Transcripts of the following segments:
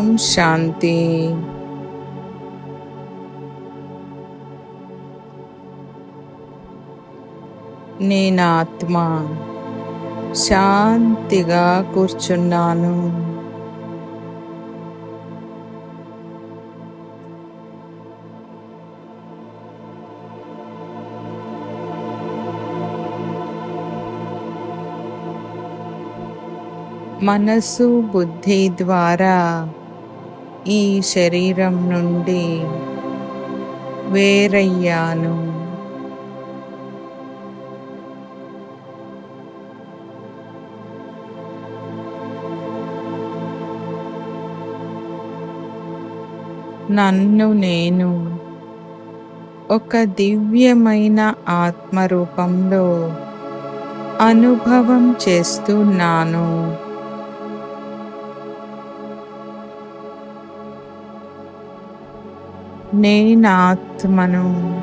ఓం శాంతి నేను ఆత్మ శాంతిగా కూర్చున్నాను మనసు బుద్ధి ద్వారా ఈ శరీరం నుండి వేరయ్యాను. నన్ను నేను ఒక దివ్యమైన ఆత్మరూపంలో అనుభవం చేస్తున్నాను. నేనాత్మను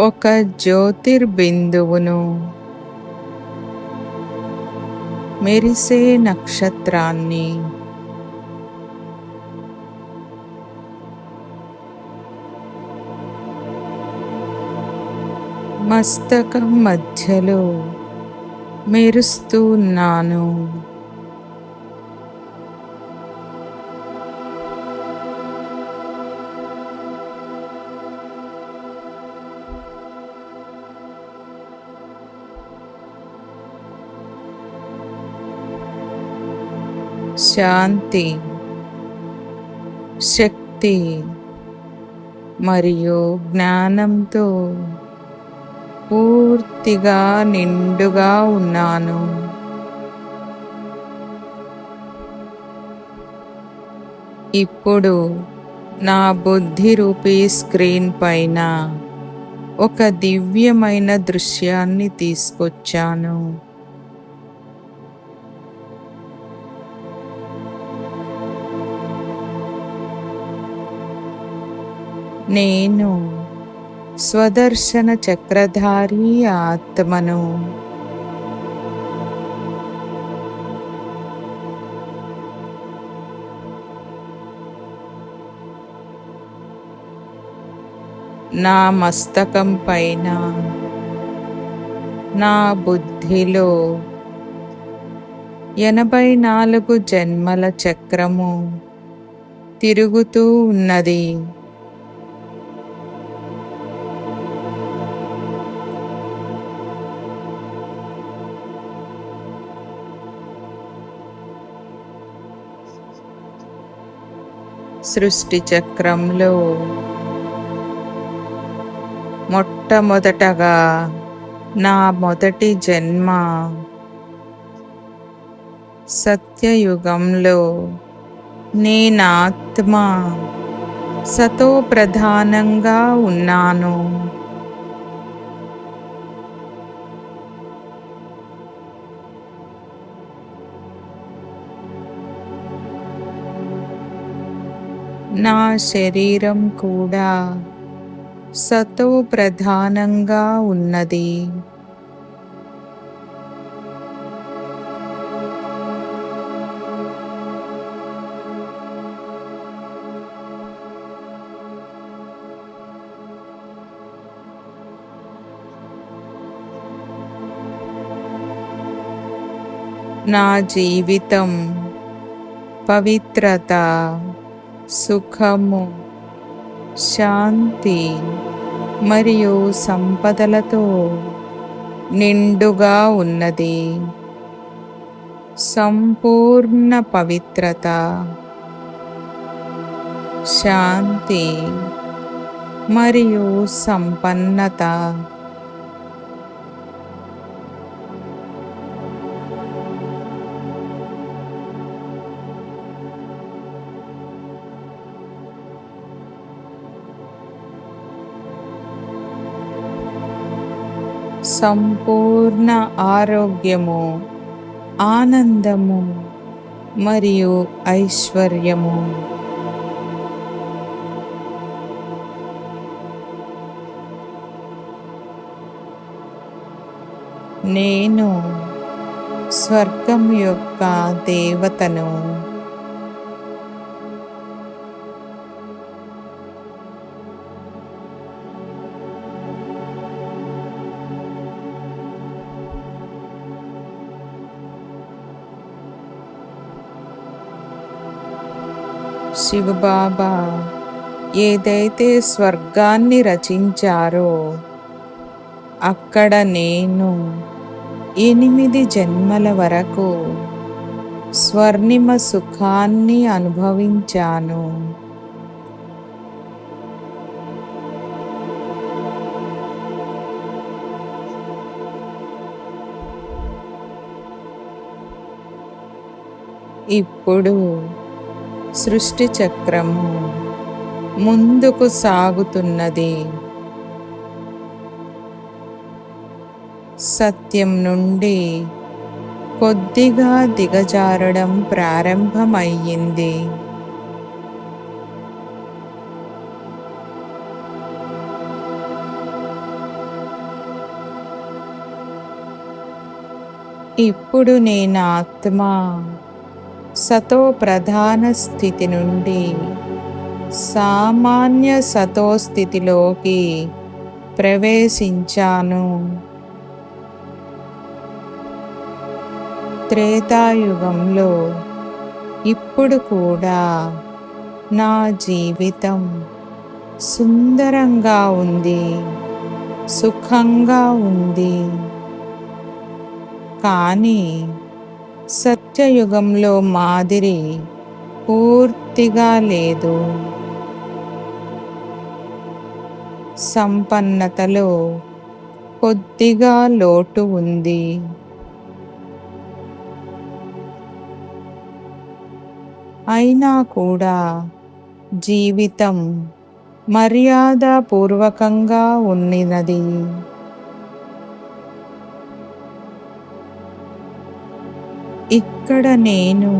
ఒక జ్యోతిర్బిందువును మెరిసే నక్షత్రాన్ని. మస్తకం మధ్యలో మెరుస్తూ శాంతి శక్తి మరియు జ్ఞానంతో పూర్తిగా నిండుగా ఉన్నాను. ఇప్పుడు నా బుద్ధి రూపీ స్క్రీన్ పైన ఒక దివ్యమైన దృశ్యాన్ని తీసుకొచ్చాను. నేను స్వదర్శన చక్రధారి ఆత్మను. నా మస్తకం పైన నా బుద్ధిలో ఎనభై నాలుగు జన్మల చక్రము తిరుగుతూ ఉన్నది. సృష్టి చక్రంలో మొట్టమొదటగా నా మొదటి జన్మ సత్యయుగంలో నేనాత్మ సతో ప్రధానంగా ఉన్నాను. నా శరీరం కూడా సతో ప్రధానంగా ఉన్నది. నా జీవితం పవిత్రత. సుఖము శాంతి మరియు సంపదలతో నిండుగా ఉన్నది. సంపూర్ణ పవిత్రత శాంతి మరియు సంపన్నత. సంపూర్ణ ఆరోగ్యము ఆనందము మరియు ఐశ్వర్యము. నేను స్వర్గం యొక్క దేవతను శివబాబా ఏదైతే స్వర్గాన్ని రచించారో అక్కడ నేను ఎనిమిది జన్మల వరకు స్వర్ణిమ సుఖాన్ని అనుభవించాను. ఇప్పుడు సృష్టి చక్రము ముందుకు సాగుతున్నది. సత్యం నుండి కొద్దిగా దిగజారడం ప్రారంభమయ్యింది. ఇప్పుడు నేను ఆత్మ సతో ప్రధాన స్థితి నుండి సామాన్య సతో స్థితిలోకి ప్రవేశించాను. త్రేతాయుగంలో ఇప్పుడు కూడా నా జీవితం సుందరంగా ఉంది సుఖంగా ఉంది. కానీ సత్ సత్యయుగంలో మాదిరి పూర్తిగా లేదు. సంపన్నతలో కొద్దిగా లోటు ఉంది. అయినా కూడా జీవితం మర్యాదపూర్వకంగా ఉన్నది. ఇక్కడ నేను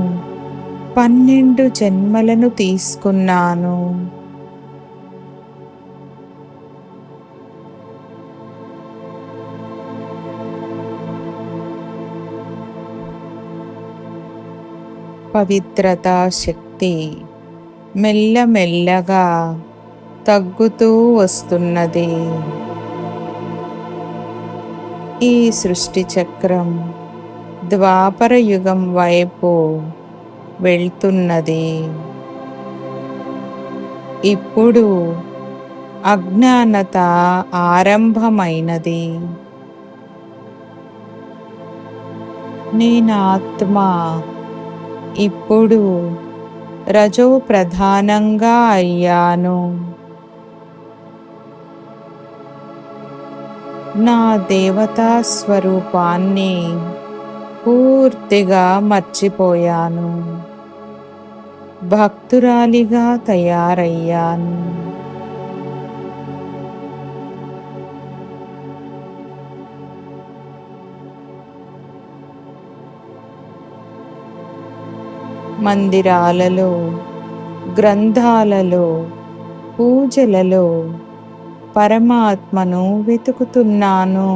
పన్నెండు జన్మలను తీసుకున్నాను. పవిత్రత శక్తి మెల్లమెల్లగా తగ్గుతూ వస్తున్నది. ఈ సృష్టి చక్రం ద్వాపర యుగం వైపు వెళ్తున్నది. ఇప్పుడు అజ్ఞానత ఆరంభమైనది. నేను ఆత్మ ఇప్పుడు రజో ప్రధానంగా అయ్యాను. నా దేవతా స్వరూపాన్ని పూర్తిగా మర్చిపోయాను. భక్తురాలిగా తయారయ్యాను. మందిరాలలో గ్రంథాలలో పూజలలో పరమాత్మను వెతుకుతున్నాను.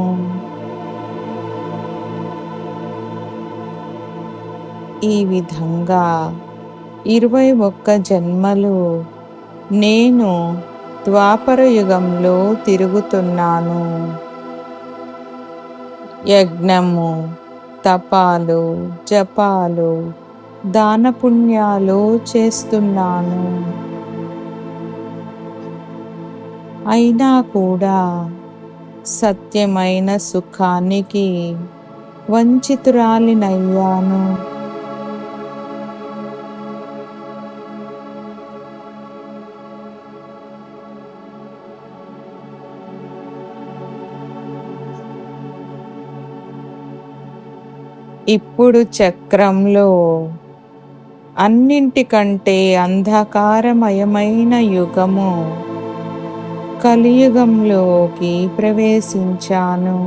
ఈ విధంగా ఇరవై ఒక్క జన్మలు నేను ద్వాపర యుగంలో తిరుగుతున్నాను. యజ్ఞము తపాలు జపాలు దానపుణ్యాలు చేస్తున్నాను. అయినా కూడా సత్యమైన సుఖానికి వంచితురాలినయ్యాను. ఇప్పుడు చక్రంలో అన్నింటికంటే అంధకారమయమైన యుగము కలియుగంలోకి ప్రవేశించాను.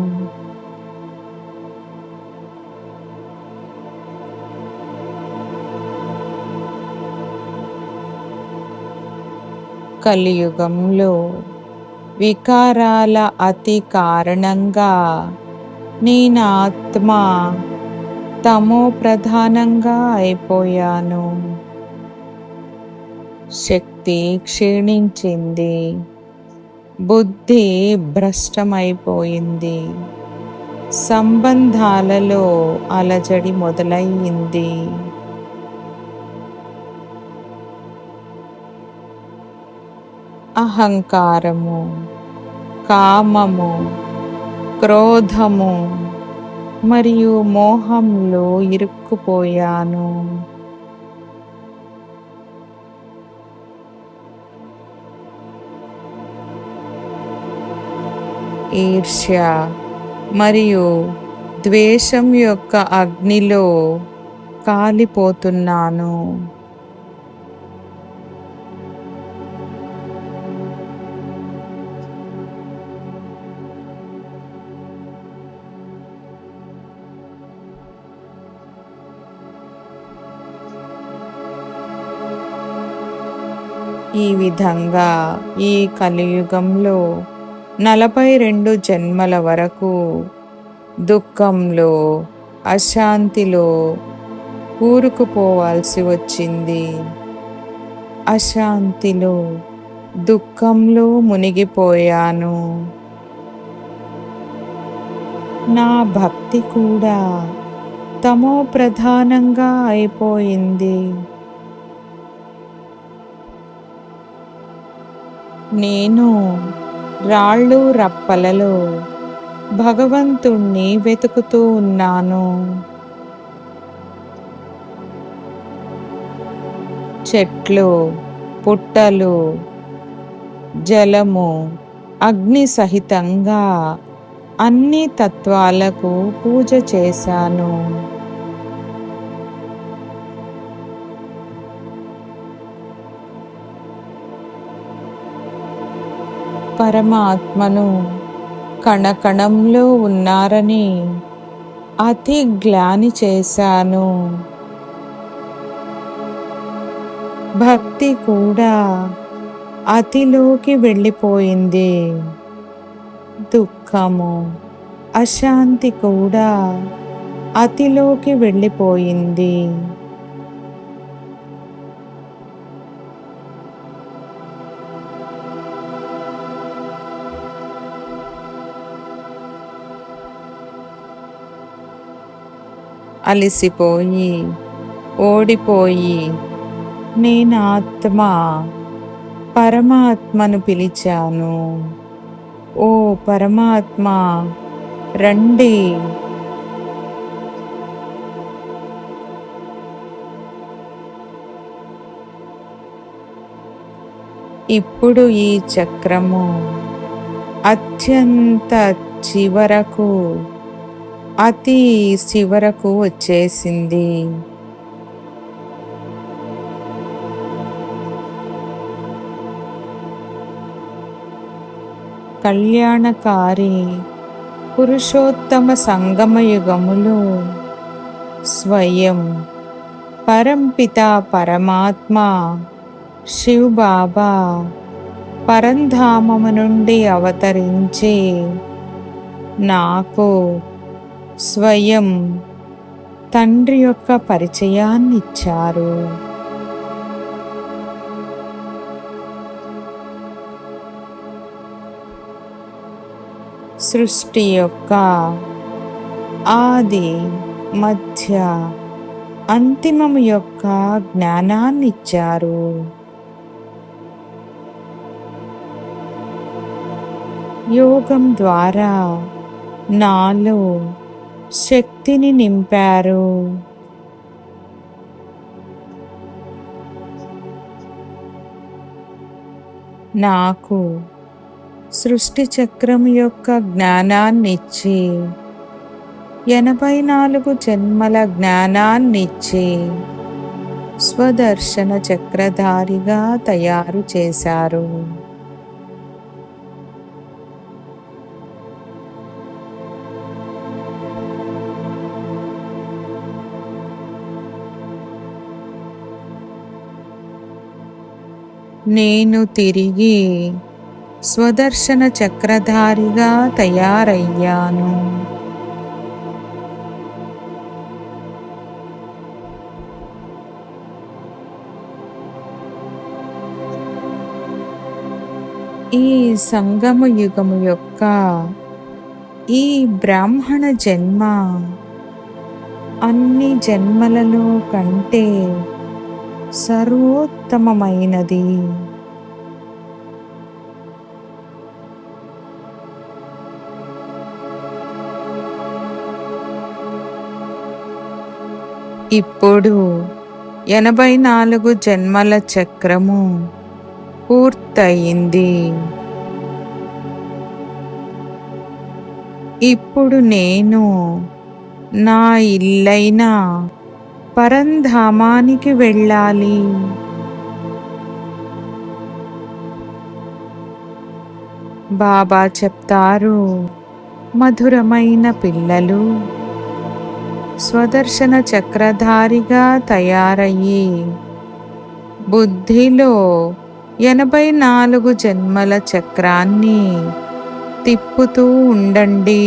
కలియుగంలో వికారాల అతి కారణంగా నేను ఆత్మ తమో ప్రధానంగా అయిపోయాను. శక్తి క్షీణించింది. బుద్ధి భ్రష్టమైపోయింది. సంబంధాలలో అలజడి మొదలయ్యింది. అహంకారము కామము క్రోధము మరియు మోహంలో ఇరుక్కుపోయాను. ఈర్ష్య మరియు ద్వేషం యొక్క అగ్నిలో కాలిపోతున్నాను. ఈ విధంగా ఈ కలియుగంలో నలభై రెండు జన్మల వరకు దుఃఖంలో అశాంతిలో కూరుకుపోవాల్సి వచ్చింది. అశాంతిలో దుఃఖంలో మునిగిపోయాను. నా భక్తి కూడా తమో ప్రధానంగా అయిపోయింది. నేను రాళ్ళు రప్పలలో భగవంతుణ్ణి వెతుకుతూ ఉన్నాను. చెట్లు పుట్టలు జలము అగ్ని సహితంగా అన్ని తత్వాలకు పూజ చేశాను. పరమాత్మను కణకణంలో ఉన్నారని అతి గ్లాని చేశాను. భక్తి కూడా అతిలోకి వెళ్ళిపోయింది. దుఃఖము అశాంతి కూడా అతిలోకి వెళ్ళిపోయింది. అలిసిపోయి ఓడిపోయి నేను ఆత్మ పరమాత్మను పిలిచాను. ఓ పరమాత్మ రండి. ఇప్పుడు ఈ చక్రము అత్యంత చివరకు అతి చివరకు వచ్చేసింది. కళ్యాణకారి పురుషోత్తమ సంగమయుగములో స్వయం పరంపిత పరమాత్మ శివ్ బాబా పరంధామము నుండి అవతరించి నాకు స్వయం తండ్రి యొక్క పరిచయాన్ని ఇచ్చారు సృష్టి యొక్క ఆది మధ్య అంతిమం యొక్క జ్ఞానాన్ని ఇచ్చారు యోగం ద్వారా నాలో శక్తిని నింపారు. నాకు సృష్టి చక్రం యొక్క జ్ఞానాన్నిచ్చి ఎనభై నాలుగు జన్మల జ్ఞానాన్నిచ్చి స్వదర్శన చక్రధారిగా తయారు చేశారు. నేను తిరిగి స్వదర్శన చక్రధారిగా తయారయ్యాను. ఈ సంగమ యుగము యొక్క ఈ బ్రాహ్మణ జన్మ అన్ని జన్మలలో కంటే సర్వోత్తమమైనది. ఇప్పుడు ఎనభై నాలుగు జన్మల చక్రము పూర్తయింది. ఇప్పుడు నేను నా ఇల్లైన పరంధామానికి వెళ్ళాలి. బాబా చెప్తారు మధురమైన పిల్లలు స్వదర్శన చక్రధారిగా తయారయ్యి బుద్ధిలో ఎనభై నాలుగు జన్మల చక్రాన్ని తిప్పుతూ ఉండండి.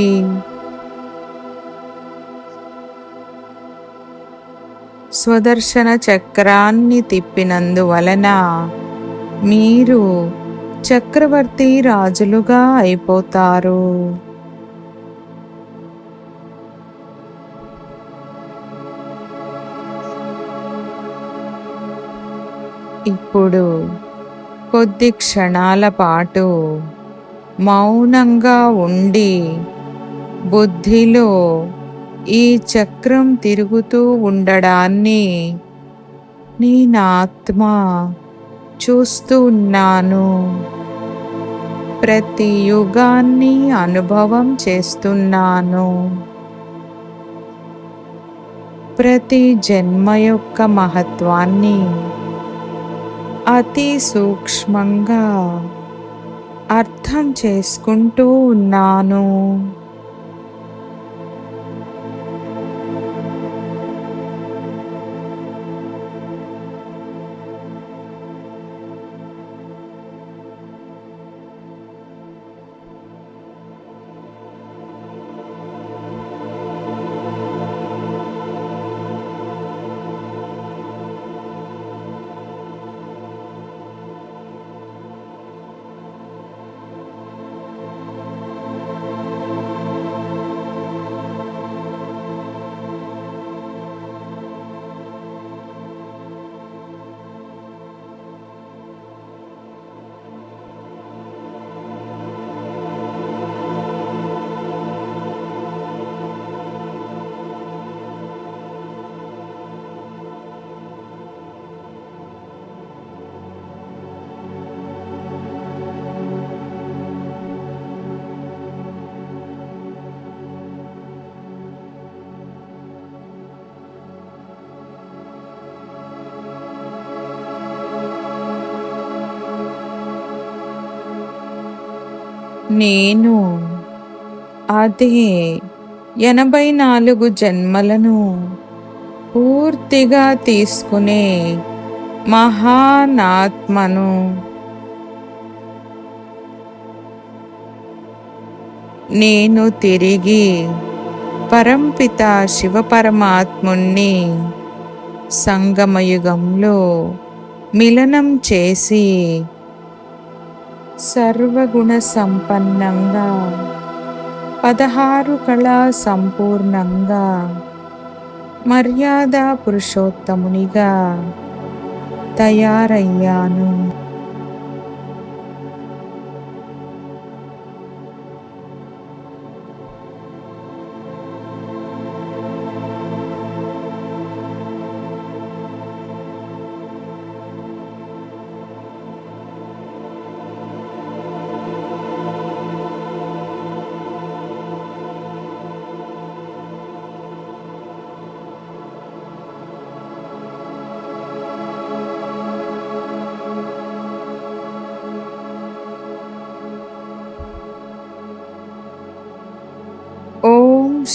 స్వదర్శన చక్రాన్ని తిప్పినందువలన మీరు చక్రవర్తి రాజులుగా అయిపోతారు. ఇప్పుడు కొద్ది క్షణాల పాటు మౌనంగా ఉండి బుద్ధిలో ఈ చక్రం తిరుగుతూ ఉండడాన్ని నేనాత్మ చూస్తూ ఉన్నాను. ప్రతి యుగాన్ని అనుభవం చేస్తున్నాను. ప్రతి జన్మ యొక్క మహత్వాన్ని అతి సూక్ష్మంగా అర్థం చేసుకుంటూ ఉన్నాను. నేను అదే ఎనభై నాలుగు జన్మలను పూర్తిగా తీసుకునే మహానాత్మను. నేను తిరిగి పరంపిత శివపరమాత్ముణ్ణి సంగమయుగంలో మిలనం చేసి సర్వగుణ సంపన్నంగా పదహారు కళా సంపూర్ణంగా మర్యాద పురుషోత్తమునిగా తయారయ్యాను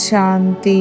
ఓం శాంతి